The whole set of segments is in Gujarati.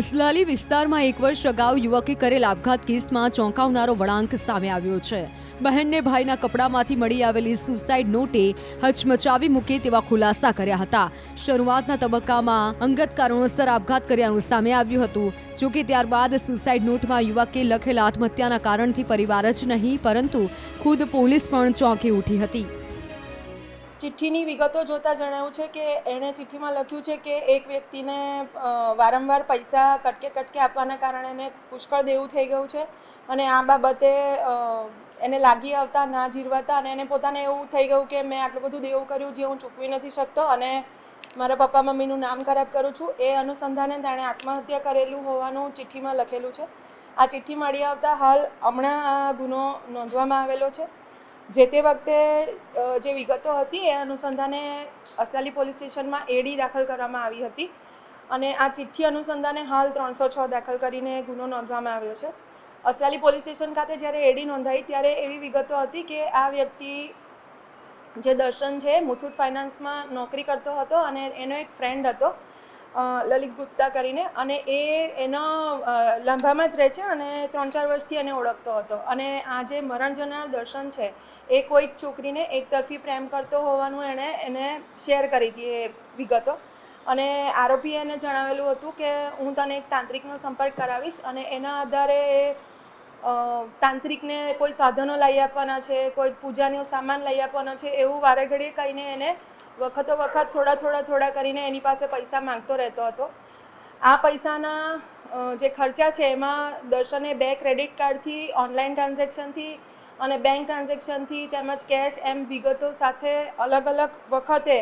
અસલાલી વિસ્તારમાં એક વર્ષ અગાઉ યુવકે કરેલ આપઘાત કેસમાં ચોંકાવનારો વળાંક સામે આવ્યો છે. બહેનને ભાઈના કપડામાંથી મળી આવેલી સુસાઇડ નોટે હચમચાવી મૂકે તેવા ખુલાસા કર્યા હતા. શરૂઆતના તબક્કામાં અંગત કારણોસર આપઘાત કર્યાનું સામે આવ્યું હતું. જોકે ત્યારબાદ સુસાઇડ નોટમાં યુવકે લખેલ આત્મહત્યાના કારણથી પરિવાર જ નહીં, પરંતુ ખુદ પોલીસ પણ ચોંકી ઉઠી હતી. ચિઠ્ઠીની વિગતો જોતાં જણાવ્યું છે કે એણે ચિઠ્ઠીમાં લખ્યું છે કે એક વ્યક્તિને વારંવાર પૈસા કટકે કટકે આપવાના કારણે એને પુષ્કળ દેવું થઈ ગયું છે અને આ બાબતે એને લાગી આવતા, ના જીરવાતા અને એને પોતાને એવું થઈ ગયું કે મેં આટલું બધું દેવું કર્યું જે હું ચૂકવી નથી શકતો અને મારા પપ્પા મમ્મીનું નામ ખરાબ કરું છું. એ અનુસંધાને તેણે આત્મહત્યા કરેલું હોવાનું ચિઠ્ઠીમાં લખેલું છે. આ ચિઠ્ઠી મળી આવતા હાલ હમણાં આ ગુનો નોંધવામાં આવેલો છે. જે તે વખતે જે વિગતો હતી એ અનુસંધાને અસલાલી પોલીસ સ્ટેશનમાં એડી દાખલ કરવામાં આવી હતી અને આ ચિઠ્ઠી અનુસંધાને હાલ ત્રણસો છ દાખલ કરીને ગુનો નોંધવામાં આવ્યો છે. અસલાલી પોલીસ સ્ટેશન ખાતે જ્યારે એડી નોંધાઈ ત્યારે એવી વિગતો હતી કે આ વ્યક્તિ જે દર્શન છે, મુથુટ ફાઇનાન્સમાં નોકરી કરતો હતો અને એનો એક ફ્રેન્ડ હતો. લલિત ગુપ્તા કરીને અને એ એનો લાંભામાં જ રહે છે અને ત્રણ ચાર વર્ષથી એને ઓળખતો હતો. અને આ જે મરણ જનાર દર્શન છે, એ કોઈક છોકરીને એકતરફી પ્રેમ કરતો હોવાનું એણે એને શેર કરી હતી એ વિગતો. અને આરોપીએ એને જણાવેલું હતું કે, હું તને એક તાંત્રિકનો સંપર્ક કરાવીશ અને એના આધારે એ તાંત્રિકને કોઈ સાધનો લઈ આપવાના છે, કોઈ પૂજાનો સામાન લઈ આપવાનો છે, એવું વારે ઘડીએ કહીને એને વખતો વખત થોડા થોડા થોડા કરીને એની પાસે પૈસા માંગતો રહેતો હતો. આ પૈસાના જે ખર્ચા છે એમાં દર્શને બે ક્રેડિટ કાર્ડથી, ઓનલાઈન ટ્રાન્ઝેક્શનથી અને બેંક ટ્રાન્ઝેક્શનથી તેમજ કેશ એમ વિગતો સાથે અલગ અલગ વખતે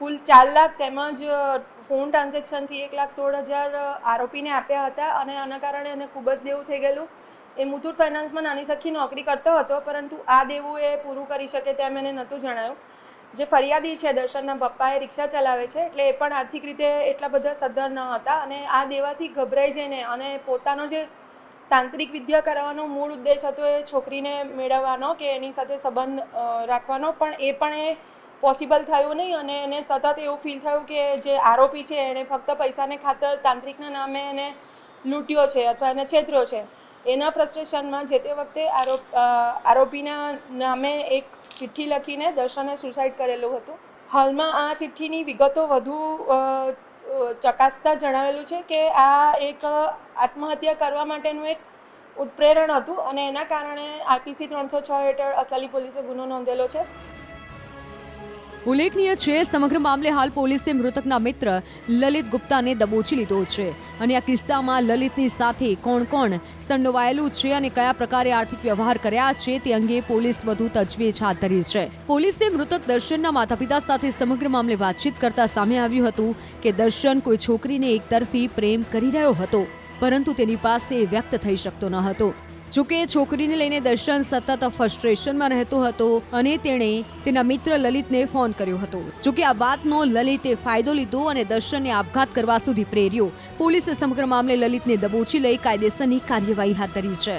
કુલ ચાર લાખ તેમજ ફોન ટ્રાન્ઝેક્શનથી એક લાખ સોળ હજાર આરોપીને આપ્યા હતા અને આના કારણે એને ખૂબ જ દેવું થઈ ગયેલું. એ મુથુટ ફાઇનાન્સમાં નાની સખી નોકરી કરતો હતો, પરંતુ આ દેવું એ પૂરું કરી શકે તેમ એને નહોતું જણાયું. જે ફરિયાદી છે, દર્શનના પપ્પા એ રિક્ષા ચલાવે છે, એટલે એ પણ આર્થિક રીતે એટલા બધા સદ્ધર ન હતા અને આ દેવાથી ગભરાઈ જઈને અને પોતાનો જે તાંત્રિક વિદ્યા કરાવવાનો મૂળ ઉદ્દેશ હતો એ છોકરીને મેળવવાનો કે એની સાથે સંબંધ રાખવાનો, પણ એ પણ એ પોસિબલ થયું નહીં અને એને સતત એવું ફીલ થયું કે જે આરોપી છે, એણે ફક્ત પૈસાને ખાતર તાંત્રિકના નામે એને લૂંટ્યો છે અથવા એને છેતર્યો છે. એના ફ્રસ્ટ્રેશનમાં જે તે વખતે આરોપ આરોપીના નામે એક ચિઠ્ઠી લખીને દર્શને સુસાઇડ કરેલું હતું. હાલમાં આ ચિઠ્ઠીની વિગતો વધુ ચકાસતા જણાવેલું છે કે આ એક આત્મહત્યા કરવા માટેનું એક ઉત્પ્રેરણ હતું અને એના કારણે આઈપીસી ત્રણસો છ હેઠળ અસાલી પોલીસે ગુનો નોંધેલો છે. ઉલ્લેખનીય છે, સમગ્ર મામલે હાલ પોલીસે મૃતકના મિત્ર લલિત ગુપ્તાને દબોચી લીધો છે. અને આ કિસ્સામાં લલિતની સાથે કોણ કોણ સંડોવાયેલું છે અને કયા પ્રકારે આર્થિક વ્યવહાર કર્યા છે તે અંગે પોલીસ વધુ તજવીજ હાથ ધરી છે. પોલીસે મૃતક દર્શનના માતાપિતા સાથે સમગ્ર મામલે વાતચીત કરતા સામે આવ્યું હતું કે દર્શન કોઈ છોકરીને એકતરફી પ્રેમ કરી રહ્યો હતો, પરંતુ તેની પાસે વ્યક્ત થઈ શકતો ન હતો. જોકે છોકરીને લઈને દર્શન સતત ફ્રસ્ટ્રેશનમાં રહેતો હતો અને તેણે તેના મિત્ર લલિતને ફોન કર્યો હતો. જોકે આ વાતનો લલિતે ફાયદો લીધો અને દર્શનને આપઘાત કરવા સુધી પ્રેર્યો. પોલીસે સમગ્ર મામલે લલિતને દબોચી લઈ કાયદેસરની કાર્યવાહી હાથ ધરી છે.